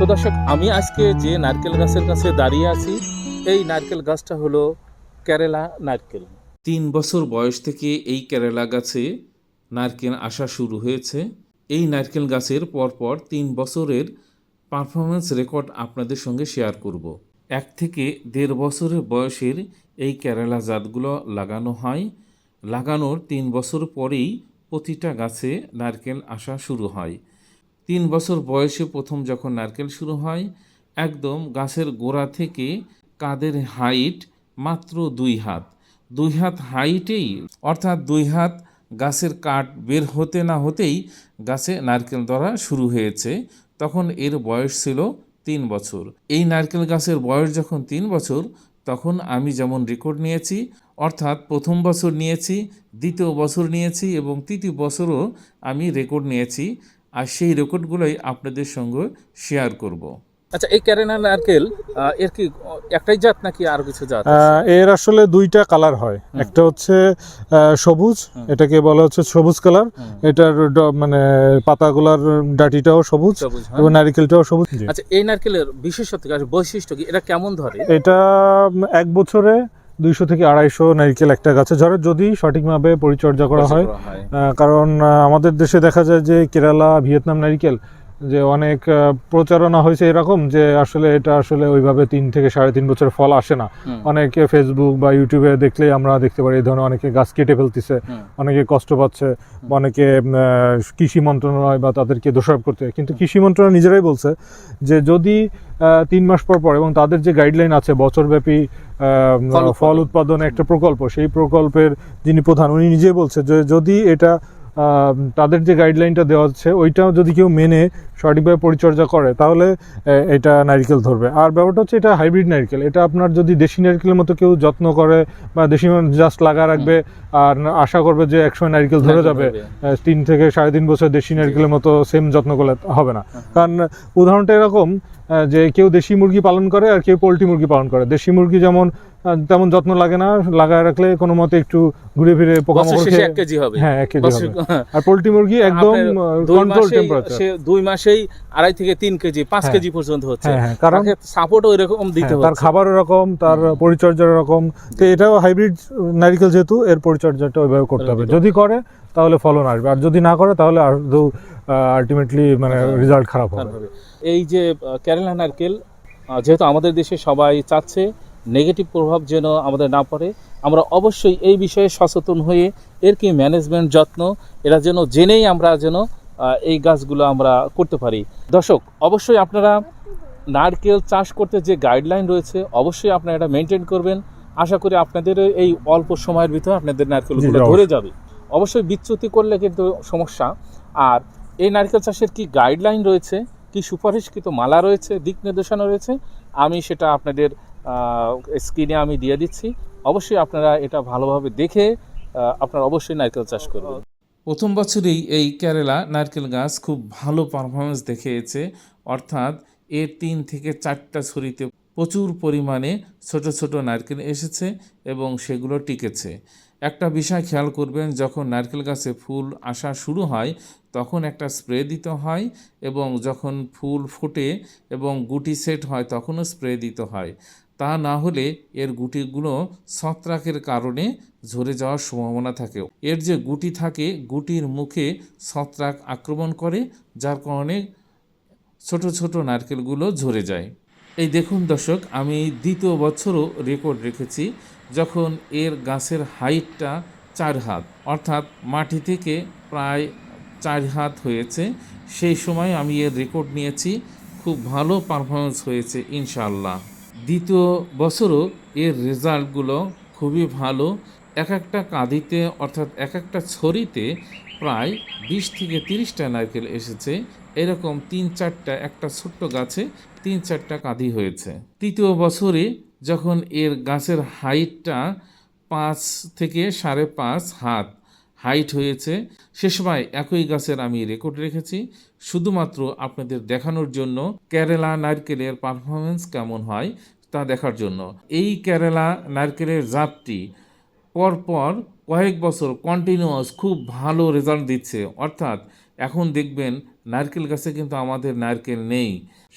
তো দর্শক, আমি আজকে যে নারকেল গাছের কাছে দাঁড়িয়ে আছি, এই নারকেল গাছটা হলো কেরালা নারকেল। তিন বছর বয়স থেকে এই কেরালা গাছে নারকেল আসা শুরু হয়েছে। এই নারকেল গাছের পরপর তিন বছরের পারফরমেন্স রেকর্ড আপনাদের সঙ্গে শেয়ার করব। এক থেকে দেড় বছরের বয়সের এই কেরালা জাতগুলো লাগানো হয়। লাগানোর তিন বছর পরেই প্রতিটা গাছে নারকেল আসা শুরু হয়। তিন বছর বয়সে প্রথম যখন নারকেল শুরু হয়, একদম গাছের গোড়া থেকে কাদের হাইট মাত্র দুই হাত। দুই হাত হাইটেই, অর্থাৎ দুই হাত গাছের কাঠ বের হতে না হতেই গাছে নারকেল ধরা শুরু হয়েছে। তখন এর বয়স ছিল তিন বছর। এই নারকেল গাছের বয়স যখন তিন বছর, তখন আমি যেমন রেকর্ড নিয়েছি, অর্থাৎ প্রথম বছর নিয়েছি, দ্বিতীয় বছর নিয়েছি এবং তৃতীয় বছরও আমি রেকর্ড নিয়েছি। আর সেই রেকর্ডগুলোই আপনাদের সঙ্গে শেয়ার করব। আচ্ছা এই ক্যারেনা নারকেল এর কি একটাই জাত নাকি আর কিছু জাত এর আসলে দুইটা কালার হয়। একটা হচ্ছে সবুজ এটাকে বলা হচ্ছে সবুজ কালার। এটার ড- মানে পাতাগুলার ডাটিটাও সবুজ সবুজ হ্যাঁ? এবং নারকেলটাও সবুজ। আচ্ছা এই নারকেলের বিশেষত্ব বৈশিষ্ট্য কি এটা কেমন ধরে? এটা এক বছরে দুইশো থেকে আড়াইশো নারিকেল একটা গাছে ঝরে যদি সঠিকভাবে পরিচর্যা করা হয়। কারণ আমাদের দেশে দেখা যায় যে কেরালা ভিয়েতনাম নারিকেল যে অনেক প্রচারণা হয়েছে এরকম যে আসলে এটা আসলে ওইভাবে তিন থেকে সাড়ে তিন বছর ফল আসে না। অনেকে ফেসবুক বা ইউটিউবে দেখলেই আমরা দেখতে পারি এই ধরনের অনেকে গাছ কেটে ফেলতেছে অনেকে কষ্ট পাচ্ছে অনেকে কৃষি মন্ত্রণালয় বা তাদেরকে দোষারোপ করতে কিন্তু কৃষি মন্ত্রণালয় নিজেরাই বলছে যে যদি তিন মাস পর পর এবং তাদের যে গাইডলাইন আছে বছরব্যাপী ফল উৎপাদন। একটা প্রকল্প সেই প্রকল্পের যিনি প্রধান উনি নিজে বলছে যে যদি এটা তাদের যে গাইডলাইনটা দেওয়া হচ্ছে ওইটাও যদি কেউ মেনে সঠিকভাবে পরিচর্যা করে তাহলে এটা নারকেল ধরবে। আর ব্যাপারটা হচ্ছে এটা হাইব্রিড নারকেল। এটা আপনার যদি দেশি নারকেলের মতো কেউ যত্ন করে বা দেশি জাস্ট লাগা রাখবে আর আশা করবে যে একসময় নারকেল ধরে যাবে তিন থেকে সাড়ে তিন বছর দেশি নারকেলের মতো সেম যত্ন করলে হবে না। কারণ উদাহরণটা এরকম যে কেউ দেশি মুরগি পালন করে আর কেউ পোলট্রি মুরগি পালন করে। দেশি মুরগি যেমন তেমন যত্ন লাগে না লাগায় রাখলে কোনো মতে একটু ঘুরে ফিরে পোকামাকড় খেয়ে এক কেজি হবে। হ্যাঁ এক কেজি হবে। আর পোলট্রি মুরগি একদম কন্ট্রোল টেম্পারেচার সে দুই মাসেই আড়াই থেকে তিন কেজি পাঁচ হ্যাঁ। কেজি পর্যন্ত হচ্ছে। হ্যাঁ হ্যাঁ কারণ সাপোর্টও এরকম দিতে হ্যাঁ, তার খাবার এরকম তার পরিচর্যার এরকম। তো এটাও হাইব্রিড নারিকেল যেহেতু এর পরিচর্যাটা ওইভাবে করতে হবে। যদি করে তাহলে ফলন আসবে। আর যদি না করে তাহলে আর আলটিমেটলি মানে। রেজাল্ট খারাপ হবে। হবে। এই যে কেরালা নারকেল যেহেতু আমাদের দেশে সবাই চাচ্ছে নেগেটিভ প্রভাব যেন আমাদের না পড়ে আমরা অবশ্যই এই বিষয়ে সচেতন হয়ে এর কি ম্যানেজমেন্ট যত্ন এরা যেন জেনেই আমরা যেন এই গাছগুলো আমরা করতে পারি। দর্শক অবশ্যই আপনারা নারকেল চাষ করতে যে গাইডলাইন রয়েছে অবশ্যই আপনারা এটা মেনটেন করবেন। আশা করি আপনাদের এই অল্প সময়ের ভিতরে আপনাদের নারকেলগুলো ধরে যাবে। অবশ্যই বিচ্যুতি করলে কিন্তু সমস্যা। আর এই নারকেল চাষের কি গাইডলাইন রয়েছে কি সুপারিশকৃত মালা রয়েছে দিক নির্দেশনা রয়েছে আমি সেটা আপনাদের স্ক্রিনে আমি দিয়ে দিচ্ছি। অবশ্যই আপনারা এটা ভালোভাবে দেখে আপনারা অবশ্যই নারকেল চাষ করবেন। প্রথম বছরেই এই কেরালা নারকেল গাছ খুব ভালো পারফরমেন্স দেখিয়েছে। অর্থাৎ এর তিন থেকে চারটা ছড়িতে প্রচুর পরিমাণে ছোট ছোট নারকেল এসেছে এবং সেগুলো টিকেছে। একটা বিষয় খেয়াল করবেন, যখন নারকেল গাছে ফুল আসা শুরু হয়, তখন একটা স্প্রে দিতে হয় এবং যখন ফুল ফোটে এবং গুটি সেট হয়, তখনও স্প্রে দিতে হয়। তা না হলে এর গুটিগুলো ছত্রাকের কারণে ঝরে যাওয়ার সম্ভাবনা থাকে। এর যে গুটি থাকে, গুটির মুখে ছত্রাক আক্রমণ করে, যার কারণে ছোট ছোট নারকেলগুলো ঝরে যায়। এই দেখুন দর্শক, আমি দ্বিতীয় বছরও রেকর্ড রেখেছি যখন এর গাছের হাইটটা চার হাত, অর্থাৎ মাটি থেকে প্রায় চার হাত হয়েছে। সেই সময় আমি এর রেকর্ড নিয়েছি। খুব ভালো পারফরমেন্স হয়েছে, ইনশাআল্লাহ। দ্বিতীয় বছরও এর রেজাল্টগুলো খুবই ভালো। এক একটা কাঁদিতে অর্থাৎ এক একটা ছড়িতে প্রায় বিশ থেকে তিরিশটা নারকেল এসেছে। এরকম তিন চারটা, একটা ছোট্ট গাছে তিন চারটা কাঁদি হয়েছে। তৃতীয় বছরে যখন এর গাছের হাইটটা পাঁচ থেকে সাড়ে পাঁচ হাত হাইট হয়েছে, সে সময় একই গাছের আমি রেকর্ড রেখেছি। শুধুমাত্র আপনাদের দেখানোর জন্য কেরালা নারকেলের পারফরমেন্স কেমন হয় তা দেখার জন্য। এই কেরালা নারকেলের জাতটি পরপর কয়েক বছর কন্টিনিউয়াস খুব ভালো রেজাল্ট দিচ্ছে। অর্থাৎ এখন দেখবেন নারকেল গাছে কিন্তু আমাদের নারকেল নেই।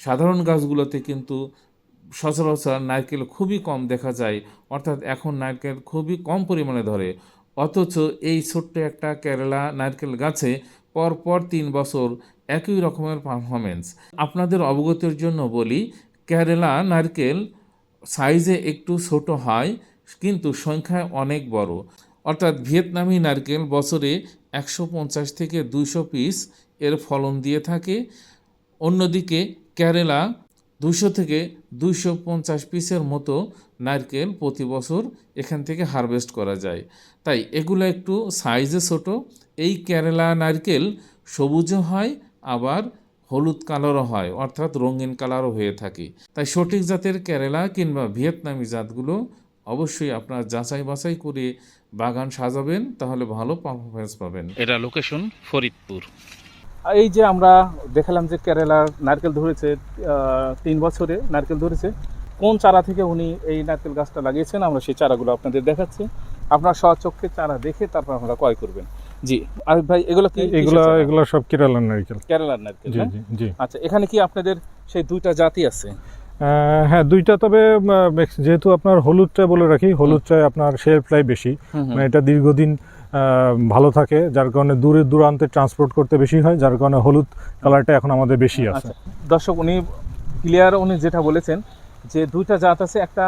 সাধারণ গাছগুলোতে কিন্তু সচরাচর নারকেল খুবই কম দেখা যায়। অর্থাৎ এখন নারকেল খুবই কম পরিমাণে ধরে। অথচ এই ছোট্ট একটা কেরালা নারকেল গাছে পরপর তিন বছর একই রকমের পারফরমেন্স আপনাদের অবগতির জন্য বলি, কেরালা নারকেল সাইজে একটু ছোট হয়, কিন্তু সংখ্যায় অনেক বড়। অর্থাৎ ভিয়েতনামি নারকেল বছরে একশো পঞ্চাশ থেকে দুইশো পিস এর ফলন দিয়ে থাকে। অন্যদিকে কেরালা দুশো থেকে দুইশো পঞ্চাশ পিসের মতো নারকেল প্রতি বছর এখান থেকে হারভেস্ট করা যায়। তাই এগুলো একটু সাইজে ছোট। এই কেরালা নারকেল সবুজও হয়, আবার হলুদ কালারও হয় অর্থাৎ রঙিন কালারও হয়ে থাকে। তাই সঠিক জাতের কেরালা কিংবা ভিয়েতনামি জাতগুলো অবশ্যই আপনার যাচাই বাছাই করে বাগান সাজাবেন তাহলে ভালো পারফরমেন্স পাবেন। এটা লোকেশন ফরিদপুর। এই যে আমরা দেখালাম যে কেরালার নারকেল ধরেছে তিন বছরে নারকেল ধরেছে কোন চারা থেকে উনি এই নারকেল গাছটা লাগিয়েছেন আমরা সেই চারাগুলো আপনাদের দেখাচ্ছি। আপনার স্বচক্ষে চারা দেখে তারপর আপনারা ক্রয় করবেন। জি। আরিফ ভাই এগুলো কি এগুলা এগুলা সব কেরালার নারিকেল। কেরালার নারকেল জি জি আচ্ছা এখানে কি আপনাদের সেই দুইটা জাতি আছে? হ্যাঁ দুইটা তবে যেহেতু আপনার হলুদটা বলে রাখি হলুদটায় আপনার শেলফ লাইফ বেশি। মানে এটা দীর্ঘদিন ভালো থাকে যার কারণে দূরে দূরান্তে ট্রান্সপোর্ট করতে বেশি হয় যার কারণে হলুদ কালারটা এখন আমাদের বেশি আছে। আচ্ছা দর্শক উনি ক্লিয়ার উনি যেটা বলেছেন যে দুইটা জাত আছে একটা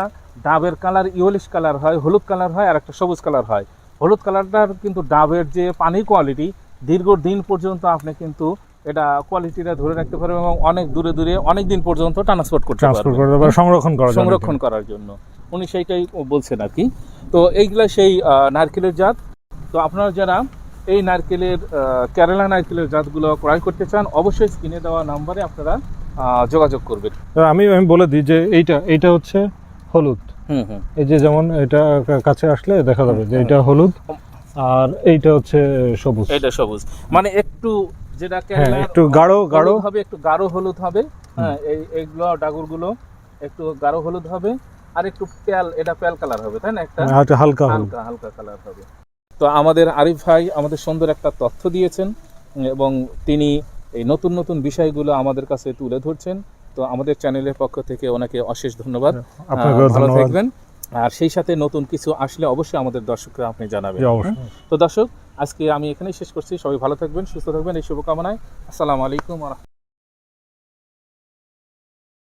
ডাবের কালার ইয়েলিশ কালার হয় হলুদ কালার হয় আর একটা সবুজ কালার হয়। হলুদ কালারটার কিন্তু ডাবের যে পানি কোয়ালিটি দীর্ঘ দিন পর্যন্ত আপনি কিন্তু এটা কোয়ালিটিটা ধরে রাখতে পারবেন এবং অনেক দূরে দূরে অনেক দিন পর্যন্ত ট্রান্সপোর্ট করতে পারবেন। সংরক্ষণ করা সংরক্ষণ করার জন্য। উনি সেইটাই বলছেন আর কি। তো এইগুলা সেই নারকেলের জাত। তো আপনারা যারা এই নারকেলের কেরালা নারকেলের জাতগুলো ক্রয় করতে চান অবশ্যই স্ক্রিনে দেওয়া নাম্বারে আপনারা যোগাযোগ করবেন। আমি আমি বলে দিই যে এইটা এইটা হচ্ছে হলুদ। এই যে যেমন এটা কাছে আসলে দেখা যাবে যে এটা হলুদ আর এইটা হচ্ছে সবুজ। এটা সবুজ। মানে একটু যেটা হ্যাঁ একটু গাঢ় গাঢ়। হবে একটু গাঢ় হলুদ হবে। হ্যাঁ এই এইগুলো ডাগুরগুলো একটু গাঢ় হলুদ হবে আর একটু প্যাল এটা প্যাল কালার হবে তাই না একটা? হালকা হালকা হালকা হালকা কালার হবে। তো আমাদের আরিফ ভাই আমাদের সুন্দর একটা তথ্য দিয়েছেন এবং তিনি এই নতুন নতুন বিষয়গুলো আমাদের কাছে তুলে ধরছেন। তো আমাদের চ্যানেলের পক্ষ থেকে ওনাকে অশেষ ধন্যবাদ। ভালো থাকবেন। আর সেই সাথে নতুন কিছু আসলে অবশ্যই আমাদের দর্শকরা আপনি জানাবেন। তো দর্শক আজকে আমি এখানেই শেষ করছি। সবাই ভালো থাকবেন সুস্থ থাকবেন। এই শুভকামনায় আসসালামু আলাইকুম।